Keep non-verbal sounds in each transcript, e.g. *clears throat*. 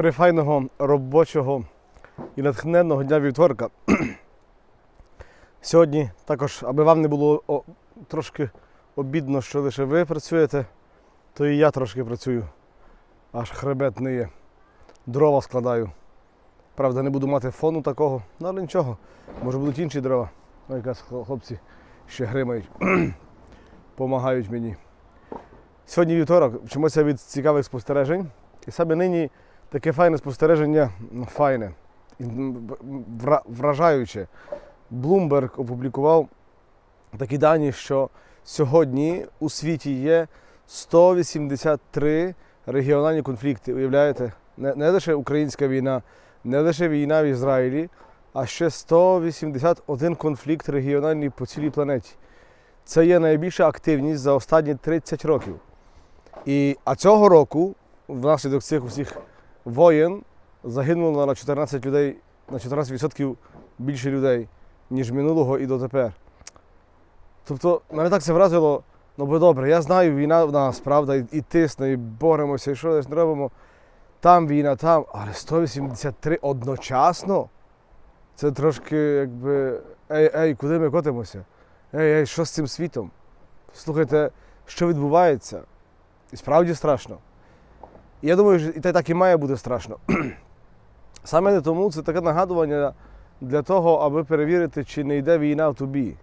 прифайного робочого і натхненного дня вівторка. Сьогодні також, аби вам не було о, трошки обідно, що лише ви працюєте, то і я трошки працюю. Аж хребет не є. Дрова складаю. Правда, не буду мати фону такого, ну, але нічого. Може будуть інші дрова. Ну, якраз хлопці ще гримають, *clears throat* помагають мені. Сьогодні вівторок, вчимося від цікавих спостережень. І саме нині таке файне спостереження, файне, вражаюче. Bloomberg опублікував такі дані, що сьогодні у світі є 183 регіональні конфлікти. Уявляєте? Не лише українська війна, не лише війна в Ізраїлі, а ще 181 конфлікт регіональний по цілій планеті. Це є найбільша активність за останні 30 років. І, а цього року, внаслідок цих усіх воєн, загинуло на 14 людей, на 14% більше людей, ніж минулого і дотепер. Тобто, мене так це вразило, ну бо добре, я знаю, війна в нас, правда, і, і тисне, і боремося, і що десь не робимо. Там війна, там, але 183 одночасно. Це трошки якби. Ей, ей, куди ми котимося? Ей, ей, що з цим світом? Слухайте, що відбувається? І справді страшно. Я думаю, і так і має бути страшно. *clears throat* Саме не тому це таке нагадування для того, аби перевірити, чи не йде війна в тобі.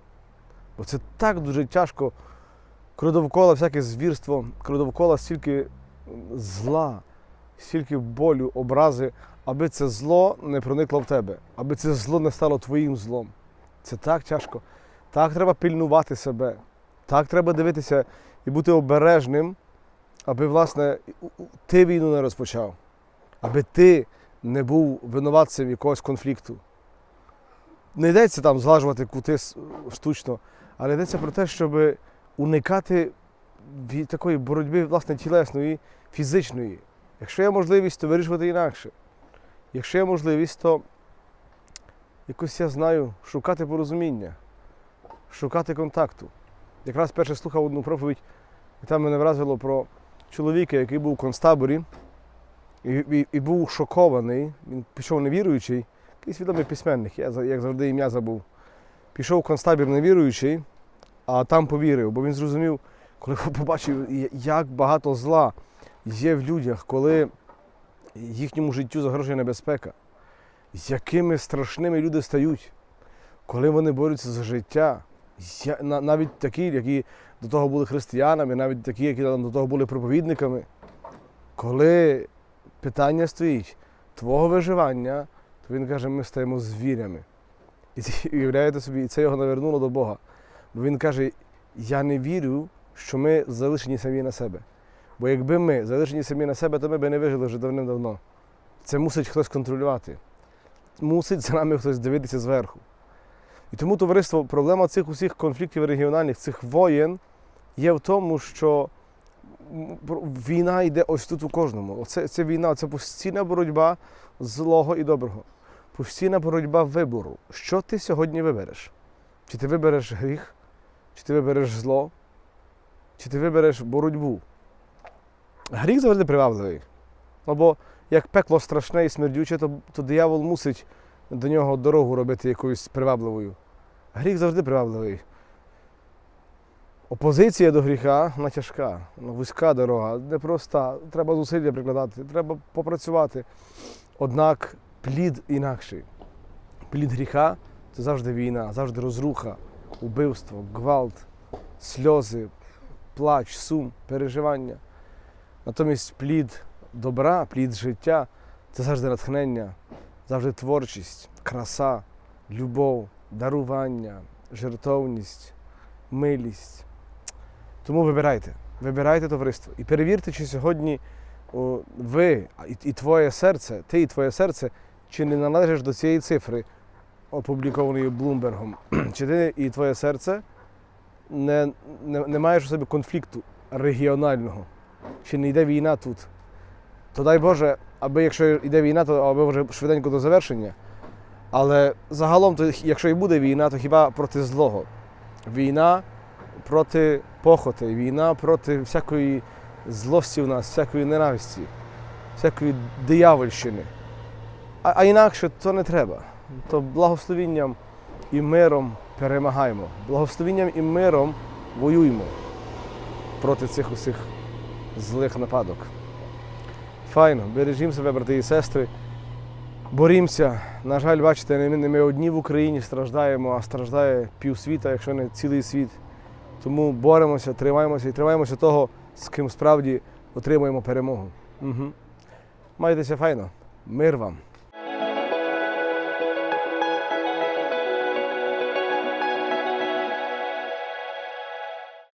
Бо це так дуже тяжко, коли довкола всяке звірство, коли довкола стільки зла, стільки болю, образи, аби це зло не проникло в тебе, аби це зло не стало твоїм злом. Це так тяжко. Так треба пильнувати себе. Так треба дивитися і бути обережним, аби, власне, ти війну не розпочав, аби ти не був винуватцем якогось конфлікту. Не йдеться там злажувати кути штучно, але йдеться про те, щоб уникати такої боротьби, власне, тілесної, фізичної. Якщо є можливість, то вирішувати інакше. Якщо є можливість, то якось я знаю, шукати порозуміння, шукати контакту. Якраз перше слухав одну проповідь, і там мене вразило про чоловіка, який був в концтаборі і, і, і був шокований. Він пішов невіруючий, якийсь відомий письменник, я як завжди ім'я забув. Пішов в концтабір невіруючий, а там повірив, бо він зрозумів, коли побачив, як багато зла є в людях, коли їхньому життю загрожує небезпека, якими страшними люди стають, коли вони борються за життя. Навіть такі, які до того були християнами, навіть такі, які до того були проповідниками. Коли питання стоїть твого виживання, то він каже, ми стаємо звірями. І *laughs* уявляєте собі, і це його навернуло до Бога. Бо він каже: я не вірю, що ми залишені самі на себе. Бо якби ми залишені самі на себе, то ми б не вижили вже давним-давно. Це мусить хтось контролювати. Мусить за нами хтось дивитися зверху. І тому, товариство, проблема цих усіх конфліктів регіональних, цих воєн є в тому, що війна йде ось тут у кожному. Оце, це війна, це постійна боротьба злого і доброго. Постійна боротьба вибору. Що ти сьогодні вибереш? Чи ти вибереш гріх, чи ти вибереш зло, чи ти вибереш боротьбу? Гріх завжди привабливий. Ну, бо як пекло страшне і смердюче, то, то диявол мусить до нього дорогу робити якоюсь привабливою. Гріх завжди привабливий. Опозиція до гріха вона тяжка, вона вузька дорога, непроста. Треба зусилля прикладати, треба попрацювати. Однак плід інакший. Плід гріха це завжди війна, завжди розруха, убивство, гвалт, сльози, плач, сум, переживання. Натомість плід добра, плід життя це завжди натхнення, завжди творчість, краса, любов, дарування, жертовність, милість. Тому вибирайте, вибирайте товариство і перевірте, чи сьогодні ви і, твоє серце, ти і твоє серце, чи не належиш до цієї цифри, опублікованої Блумбергом, *clears throat* чи ти і твоє серце не, не, не маєш у себе конфлікту регіонального, чи не йде війна тут. То дай Боже, аби якщо йде війна, то аби вже швиденько до завершення. Але загалом, то, якщо і буде війна, то хіба проти злого. Війна проти похоти, війна проти всякої злості в нас, всякої ненависті. всякої диявольщини. А, а інакше то не треба. То благословінням і миром перемагаємо. Благословінням і миром воюємо проти цих усіх злих нападок. Файно, бережімо себе, брати і сестри. Борімося. На жаль, бачите, не ми, не ми одні в Україні страждаємо, а страждає півсвіта, якщо не цілий світ. Тому боремося, тримаємося і тримаємося того, з ким справді отримуємо перемогу. Угу. Майтеся файно. Мир вам.